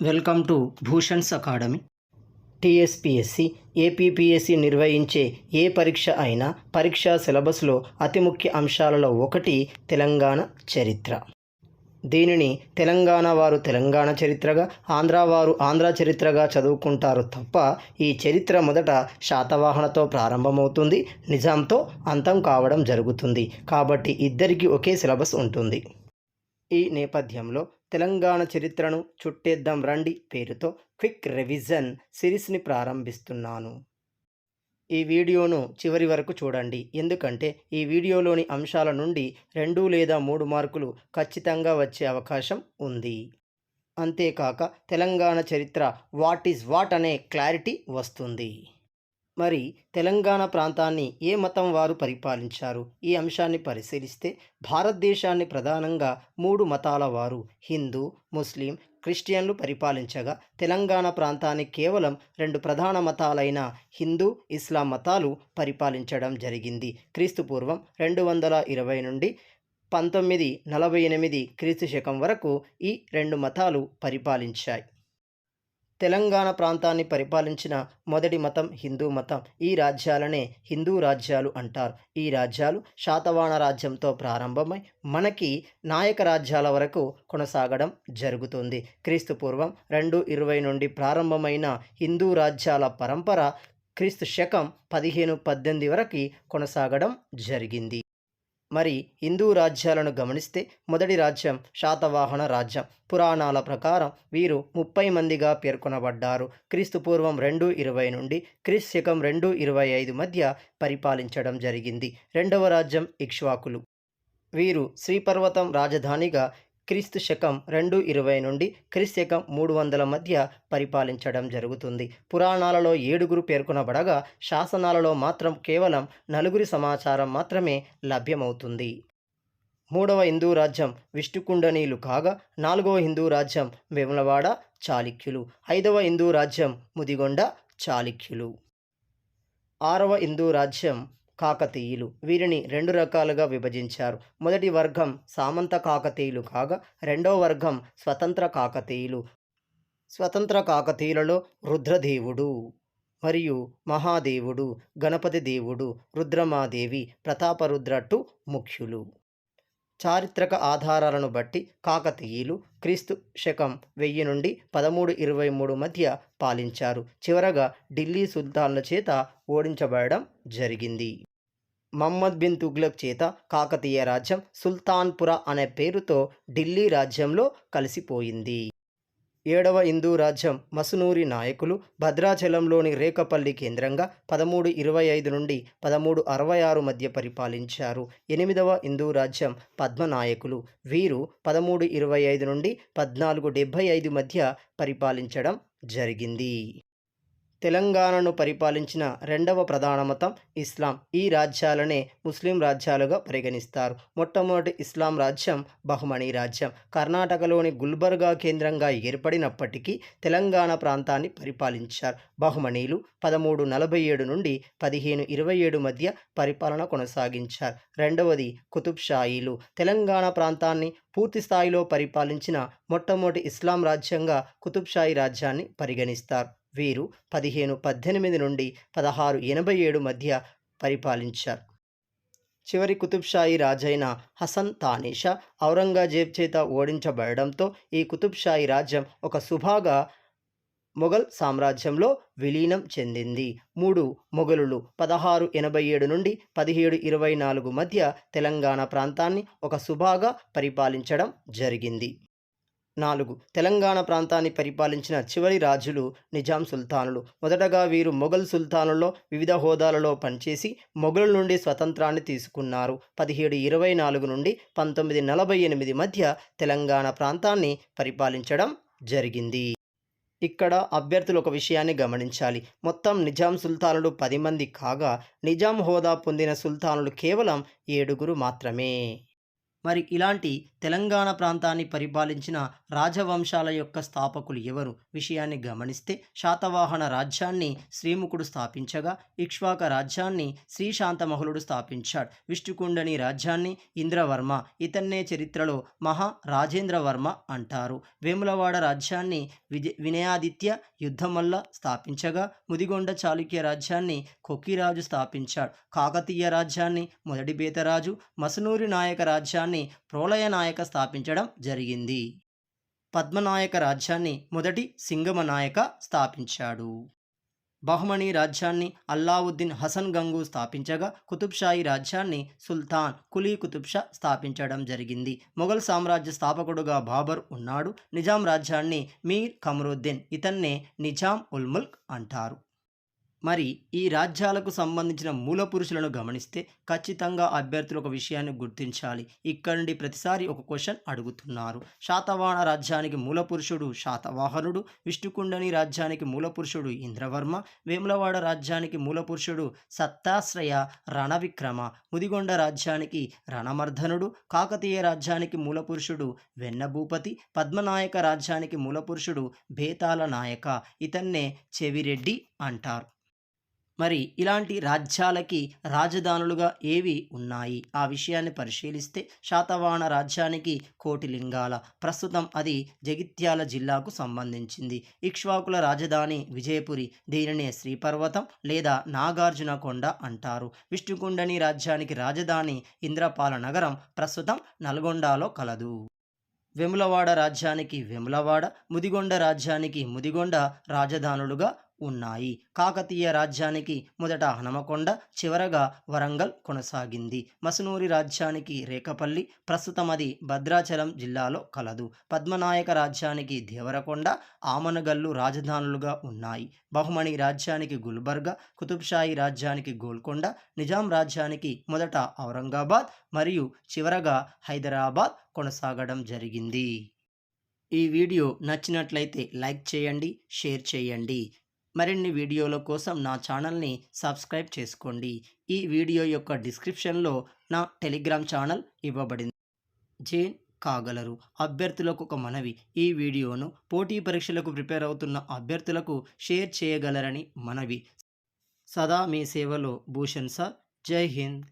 Welcome to Bhushan's academy. TSPSC APPSC నిర్వహించే ఏ పరీక్ష అయినా పరీక్షా సిలబస్లో అతి ముఖ్య అంశాలలో ఒకటి తెలంగాణ చరిత్ర. దీనిని తెలంగాణ వారు తెలంగాణ చరిత్రగా ఆంధ్ర వారు ఆంధ్ర చరిత్రగా చదువుకుంటారు తప్ప ఈ చరిత్ర మొదట శాతవాహనతో ప్రారంభమవుతుంది నిజాంతో అంతం కావడం జరుగుతుంది. కాబట్టి ఇద్దరికీ ఒకే సిలబస్ ఉంటుంది. ఈ నేపథ్యంలో తెలంగాణ చరిత్రను చుట్టేద్దాం రండి పేరుతో క్విక్ రివిజన్ సిరీస్ని ప్రారంభిస్తున్నాను. ఈ వీడియోను చివరి వరకు చూడండి. ఎందుకంటే ఈ వీడియోలోని అంశాల నుండి రెండు లేదా మూడు మార్కులు ఖచ్చితంగా వచ్చే అవకాశం ఉంది. అంతేకాక తెలంగాణ చరిత్ర వాట్ ఈజ్ వాట్ అనే క్లారిటీ వస్తుంది. మరి తెలంగాణ ప్రాంతాన్ని ఏ మతం వారు పరిపాలించారు? ఈ అంశాన్ని పరిశీలిస్తే భారతదేశాన్ని ప్రధానంగా మూడు మతాల వారు హిందూ ముస్లిం క్రిస్టియన్లు పరిపాలించగా తెలంగాణ ప్రాంతాన్ని కేవలం రెండు ప్రధాన మతాలైన హిందూ ఇస్లాం మతాలు పరిపాలించడం జరిగింది. క్రీస్తు పూర్వం రెండు వందల ఇరవై నుండి పంతొమ్మిది నలభై ఎనిమిది క్రీస్తు శకం వరకు ఈ రెండు మతాలు పరిపాలించాయి. తెలంగాణ ప్రాంతాన్ని పరిపాలించిన మొదటి మతం హిందూ మతం. ఈ రాజ్యాలనే హిందూ రాజ్యాలు అంటారు. ఈ రాజ్యాలు శాతవాహన రాజ్యంతో ప్రారంభమై మనకి నాయక రాజ్యాల వరకు కొనసాగడం జరుగుతుంది. క్రీస్తు పూర్వం రెండు ఇరవై నుండి ప్రారంభమైన హిందూ రాజ్యాల పరంపర క్రీస్తు శకం పదిహేను పద్దెనిమిది వరకు కొనసాగడం జరిగింది. మరి హిందూ రాజ్యాలను గమనిస్తే మొదటి రాజ్యం శాతవాహన రాజ్యం. పురాణాల ప్రకారం వీరు ముప్పై మందిగా పేర్కొనబడ్డారు. క్రీస్తు పూర్వం రెండు ఇరవై నుండి క్రీస్తు శకం రెండు ఇరవై ఐదు మధ్య పరిపాలించడం జరిగింది. రెండవ రాజ్యం ఇక్ష్వాకులు. వీరు శ్రీపర్వతం రాజధానిగా క్రీస్తు శకం రెండు ఇరవై నుండి క్రీస్తు శకం మూడు వందల మధ్య పరిపాలించడం జరుగుతుంది. పురాణాలలో ఏడుగురు పేర్కొనబడగా శాసనాలలో మాత్రం కేవలం నలుగురి సమాచారం మాత్రమే లభ్యమవుతుంది. మూడవ హిందూ రాజ్యం విష్ణుకుండనీలు కాగా నాలుగవ హిందూ రాజ్యం వేములవాడ చాళుక్యులు ఐదవ హిందూ రాజ్యం ముదిగొండ చాళుక్యులు. ఆరవ హిందూ రాజ్యం కాకతీయులు. వీరిని రెండు రకాలుగా విభజించారు. మొదటి వర్గం సామంత కాకతీయులు కాగా రెండవ వర్గం స్వతంత్ర కాకతీయులు. స్వతంత్ర కాకతీయులలో రుద్రదేవుడు మరియు మహాదేవుడు గణపతి దేవుడు రుద్రమాదేవి ప్రతాపరుద్రట్టు ముఖ్యులు. చారిత్రక ఆధారాలను బట్టి కాకతీయులు క్రీస్తు శకం వెయ్యి నుండి పదమూడు ఇరవై మూడు మధ్య పాలించారు. చివరగా ఢిల్లీ సుల్తాన్ల చేత ఓడించబడడం జరిగింది. మహమ్మద్ బిన్ తుగ్లక్ చేత కాకతీయ రాజ్యం సుల్తాన్పుర అనే పేరుతో ఢిల్లీ రాజ్యంలో కలిసిపోయింది. ఏడవ హిందూ రాజ్యం మసునూరి నాయకులు భద్రాచలంలోని రేకపల్లి కేంద్రంగా పదమూడు ఇరవై ఐదు నుండి పదమూడు అరవై ఆరు మధ్య పరిపాలించారు. ఎనిమిదవ హిందూ రాజ్యం పద్మనాయకులు. వీరు పదమూడు ఇరవై ఐదు నుండి పద్నాలుగు డెబ్భై ఐదు మధ్య పరిపాలించడం జరిగింది. తెలంగాణను పరిపాలించిన రెండవ ప్రధాన మతం ఇస్లాం. ఈ రాజ్యాలనే ముస్లిం రాజ్యాలుగా పరిగణిస్తారు. మొట్టమొదటి ఇస్లాం రాజ్యం బహుమణి రాజ్యం. కర్ణాటకలోని గుల్బర్గా కేంద్రంగా ఏర్పడినప్పటికీ తెలంగాణ ప్రాంతాన్ని పరిపాలించారు. బహుమణీలు పదమూడు నలభై ఏడు నుండి పదిహేను ఇరవై ఏడు మధ్య పరిపాలన కొనసాగించారు. రెండవది కుతుబ్షాయిలు తెలంగాణ ప్రాంతాన్ని పూర్తి స్థాయిలో పరిపాలించిన మొట్టమొదటి ఇస్లాం రాజ్యంగా కుతుబ్ షాయి రాజ్యాన్ని పరిగణిస్తారు. వీరు పదిహేను పద్దెనిమిది నుండి పదహారు ఎనభై ఏడు మధ్య పరిపాలించారు. చివరి కుతుబ్షాయి రాజైన హసన్ తానీషా ఔరంగజేబ్ చేత ఓడించబడడంతో ఈ కుతుబ్షాయి రాజ్యం ఒక సుభాగా మొఘల్ సామ్రాజ్యంలో విలీనం చెందింది. మూడు మొఘలులు పదహారు ఎనభై ఏడు నుండి పదిహేడు ఇరవై నాలుగు మధ్య తెలంగాణ ప్రాంతాన్ని ఒక సుభాగా పరిపాలించడం జరిగింది. నాలుగు. తెలంగాణ ప్రాంతాన్ని పరిపాలించిన చివరి రాజులు నిజాం సుల్తానులు. మొదటగా వీరు మొఘల్ సుల్తానుల్లో వివిధ హోదాలలో పనిచేసి మొఘల్ నుండి స్వతంత్రాన్ని తీసుకున్నారు. పదిహేడు ఇరవై నాలుగు నుండి పంతొమ్మిది నలభై ఎనిమిది మధ్య తెలంగాణ ప్రాంతాన్ని పరిపాలించడం జరిగింది. ఇక్కడ అభ్యర్థులు ఒక విషయాన్ని గమనించాలి. మొత్తం నిజాం సుల్తానులు పది మంది కాగా నిజాం హోదా పొందిన సుల్తానులు కేవలం ఏడుగురు మాత్రమే. మరి ఇలాంటి తెలంగాణ ప్రాంతాన్ని పరిపాలించిన రాజవంశాల యొక్క స్థాపకులు ఎవరు? విషయాన్ని గమనిస్తే శాతవాహన రాజ్యాన్ని శ్రీముఖుడు స్థాపించగా ఇక్ష్వాక రాజ్యాన్ని శ్రీశాంతమహులుడు స్థాపించాడు. విష్ణుకుండని రాజ్యాన్ని ఇంద్రవర్మ ఇతన్నే చరిత్రలో మహా రాజేంద్రవర్మ అంటారు. వేములవాడ రాజ్యాన్ని విజయ వినయాదిత్య యుద్ధం వల్ల స్థాపించగా ముదిగొండ చాళుక్య రాజ్యాన్ని కొక్కిరాజు స్థాపించాడు. కాకతీయ రాజ్యాన్ని మొదటి బేతరాజు మసనూరి నాయక రాజ్యాన్ని రాజ్యాన్ని ప్రోలయనాయక స్థాపించడం జరిగింది. పద్మనాయక రాజ్యాన్ని మొదటి సింగమ నాయక స్థాపించాడు. బహుమణి రాజ్యాన్ని అల్లావుద్దీన్ హసన్ గంగు స్థాపించగా కుతుబ్షాయి రాజ్యాన్ని సుల్తాన్ కులీ కుతుబ్షా స్థాపించడం జరిగింది. మొఘల్ సామ్రాజ్య స్థాపకుడుగా బాబర్ ఉన్నాడు. నిజాం రాజ్యాన్ని మీర్ కమరుద్దీన్ ఇతన్నే నిజాం ఉల్ ముల్క్ అంటారు. మరి ఈ రాజ్యాలకు సంబంధించిన మూల పురుషులను గమనిస్తే ఖచ్చితంగా అభ్యర్థులు ఒక విషయాన్ని గుర్తించాలి. ఇక్కడ నుండి ప్రతిసారి ఒక క్వశ్చన్ అడుగుతున్నారు. శాతవాహన రాజ్యానికి మూల పురుషుడు శాతవాహనుడు విష్ణుకుండని రాజ్యానికి మూల పురుషుడు ఇంద్రవర్మ వేములవాడ రాజ్యానికి మూల పురుషుడు సత్తాశ్రయ రణవిక్రమ ముదిగొండ రాజ్యానికి రణమర్ధనుడు కాకతీయ రాజ్యానికి మూల పురుషుడు వెన్నభూపతి పద్మనాయక రాజ్యానికి మూల పురుషుడు బేతాల నాయక. ఇతన్నే చెవిరెడ్డి అంటారు. మరి ఇలాంటి రాజ్యాలకి రాజధానులుగా ఏవి ఉన్నాయి? ఆ విషయాన్ని పరిశీలిస్తే శాతవాహన రాజ్యానికి కోటిలింగాల. ప్రస్తుతం అది జగిత్యాల జిల్లాకు సంబంధించింది. ఇక్ష్వాకుల రాజధాని విజయపురి. దీనినే శ్రీపర్వతం లేదా నాగార్జున కొండ అంటారు. విష్ణుకుండని రాజ్యానికి రాజధాని ఇంద్రపాల నగరం ప్రస్తుతం నల్గొండలో కలదు. వెములవాడ రాజ్యానికి వెములవాడ ముదిగొండ రాజ్యానికి ముదిగొండ రాజధానులుగా ఉన్నాయి. కాకతీయ రాజ్యానికి మొదట హనమకొండ చివరగా వరంగల్ కొనసాగింది. మసునూరి రాజ్యానికి రేకపల్లి ప్రస్తుతం అది భద్రాచలం జిల్లాలో కలదు. పద్మనాయక రాజ్యానికి దేవరకొండ ఆమనగల్లు రాజధానులుగా ఉన్నాయి. బహుమణి రాజ్యానికి గుల్బర్గా కుతుబ్షాయి రాజ్యానికి గోల్కొండ నిజాం రాజ్యానికి మొదట ఔరంగాబాద్ మరియు చివరగా హైదరాబాద్ కొనసాగడం జరిగింది. ఈ వీడియో నచ్చినట్లయితే లైక్ చేయండి షేర్ చేయండి. మరిన్ని వీడియోల కోసం నా ఛానల్ని సబ్స్క్రైబ్ చేసుకోండి. ఈ వీడియో యొక్క డిస్క్రిప్షన్లో నా టెలిగ్రామ్ ఛానల్ ఇవ్వబడింది. జేన్ కాగలరు. అభ్యర్థులకు ఒక మనవి. ఈ వీడియోను పోటీ పరీక్షలకు ప్రిపేర్ అవుతున్న అభ్యర్థులకు షేర్ చేయగలరని మనవి. సదా మీ సేవలో భూషణ్ సార్. జై హింద్.